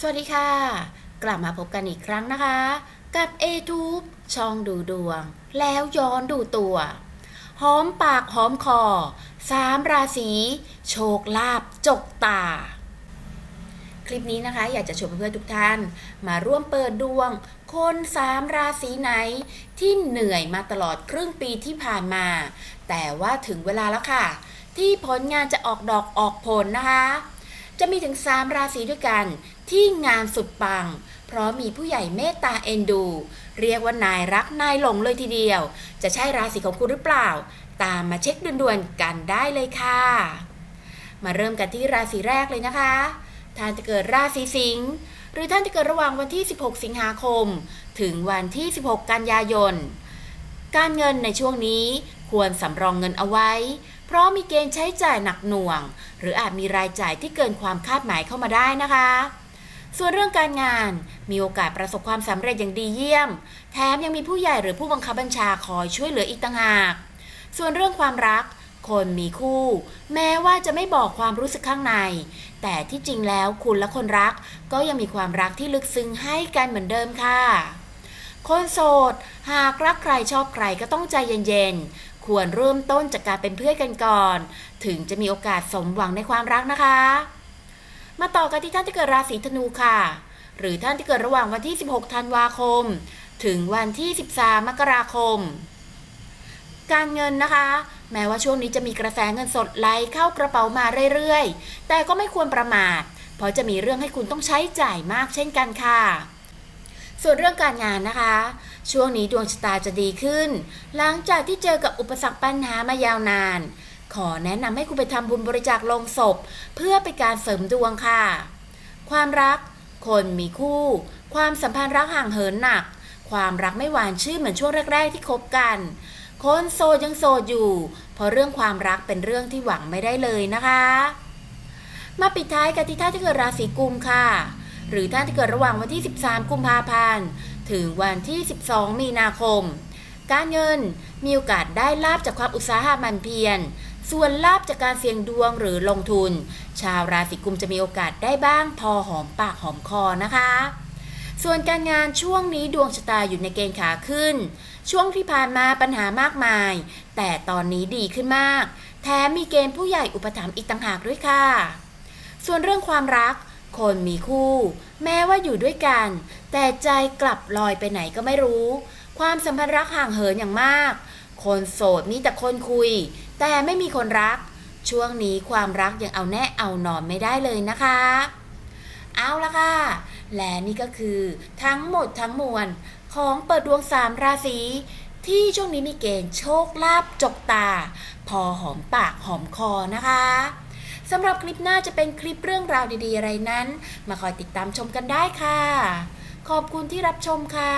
สวัสดีค่ะ กลับมาพบกันอีกครั้งนะคะ กับ a t u b e ช่องดูดวง แล้วย้อนดูตัว หอมปากหอมคอสามราศีโชคลาภจกตา คลิปนี้นะคะ อยากจะชวนเพื่อนๆทุกท่าน มาร่วมเปิดดวง คนสามราศีไหน ที่เหนื่อยมาตลอดครึ่งปีที่ผ่านมา แต่ว่าถึงเวลาแล้วค่ะ ที่ผลงานจะออกดอกออกผลนะคะ จะมีถึง 3 ราศีด้วยกัน ที่งานสุดปัง เพราะมีผู้ใหญ่เมตตาเอ็นดู เรียกว่านายรักนายหลงเลยทีเดียว จะใช่ราศีของคุณหรือเปล่า ตามมาเช็คด่วนๆกันได้เลยค่ะ มาเริ่มกันที่ราศีแรกเลยนะคะ ท่านจะเกิดราศีสิงห์หรือท่านจะเกิดระหว่างวันที่ 16 สิงหาคม ถึงวันที่ 16 กันยายน การเงินในช่วงนี้ควรสำรองเงินเอาไว้ เพราะมีเกณฑ์ใช้จ่ายหนักหน่วง หรืออาจมีรายจ่ายที่เกินความคาดหมายเข้ามาได้นะคะ ส่วนเรื่องการงานมีโอกาสประสบความสำเร็จอย่างดีเยี่ยม แถมยังมีผู้ใหญ่หรือผู้บังคับบัญชาคอยช่วยเหลืออีกต่างหาก ส่วนเรื่องความรักคนมีคู่ แม้ว่าจะไม่บอกความรู้สึกข้างใน แต่ที่จริงแล้วคุณและคนรักก็ยังมีความรักที่ลึกซึ้งให้กันเหมือนเดิมค่ะ คนโสด หากรักใครชอบใครก็ต้องใจเย็น ควรเริ่มต้นจากการเป็นเพื่อนกันก่อน ถึงจะมีโอกาสสมหวังในความรักนะคะ มาต่อกันที่ท่านที่เกิดราศีธนูค่ะ หรือท่านที่เกิดระหว่างวันที่ 16 ธันวาคม ถึงวันที่ 13 มกราคม การเงินนะคะ แม้ว่าช่วงนี้จะมีกระแสเงินสดไหลเข้ากระเป๋ามาเรื่อยๆ แต่ก็ไม่ควรประมาท เพราะจะมีเรื่องให้คุณต้องใช้จ่ายมากเช่นกันค่ะ ส่วนเรื่องการงานนะคะ ช่วงนี้ดวงชะตาจะดีขึ้น หลังจากที่เจอกับอุปสรรคปัญหามายาวนาน ขอแนะนำให้คุณไปทำบุญบริจาคลงศพ เพื่อเป็นการเสริมดวงค่ะ ความรัก คนมีคู่ ความสัมพันธ์รักห่างเหินหนัก ความรักไม่หวานชื่นเหมือนช่วงแรก ๆ ที่คบกันคนโสดยังโสดอยู่ เพราะเรื่องความรักเป็นเรื่องที่หวังไม่ได้เลยนะคะ มาปิดท้ายกันที่ท่านที่เกิดราศีกุมค่ะ หรือท่านที่เกิดระหว่างวันที่ 13 กุมภาพันธ์ ถึงวันที่ 12 มีนาคม การเงินมีโอกาสได้ลาบจากความอุตสาหะมันเพียร ส่วนลาบจากการเสี่ยงดวงหรือลงทุน ชาวราศีกุมจะมีโอกาสได้บ้างพอหอมปากหอมคอนะคะ ส่วนการงานช่วงนี้ดวงชะตาอยู่ในเกณฑ์ขาขึ้น ช่วงที่ผ่านมาปัญหามากมาย แต่ตอนนี้ดีขึ้นมาก แถมมีเกณฑ์ผู้ใหญ่อุปถัมภ์อีกต่างหากด้วยค่ะ ส่วนเรื่องความรัก คนมีคู่ แม้ว่าอยู่ด้วยกัน แต่ใจกลับลอยไปไหนก็ไม่รู้ ความสัมพันธ์รักห่างเหินอย่างมาก คนโสดมีแต่คนคุย แต่ไม่มีคนรัก ช่วงนี้ความรักยังเอาแน่เอานอนไม่ได้เลยนะคะ เอาละค่ะ และนี่ก็คือทั้งหมดทั้งมวลของเปิดดวงสามราศีที่ช่วงนี้มีเกณฑ์โชคลาภจกตา พอหอมปากหอมคอนะคะ สำหรับคลิปหน้าจะเป็นคลิปเรื่องราวดีๆ อะไรนั้น มาคอยติดตามชมกันได้ค่ะ ขอบคุณที่รับชมค่ะ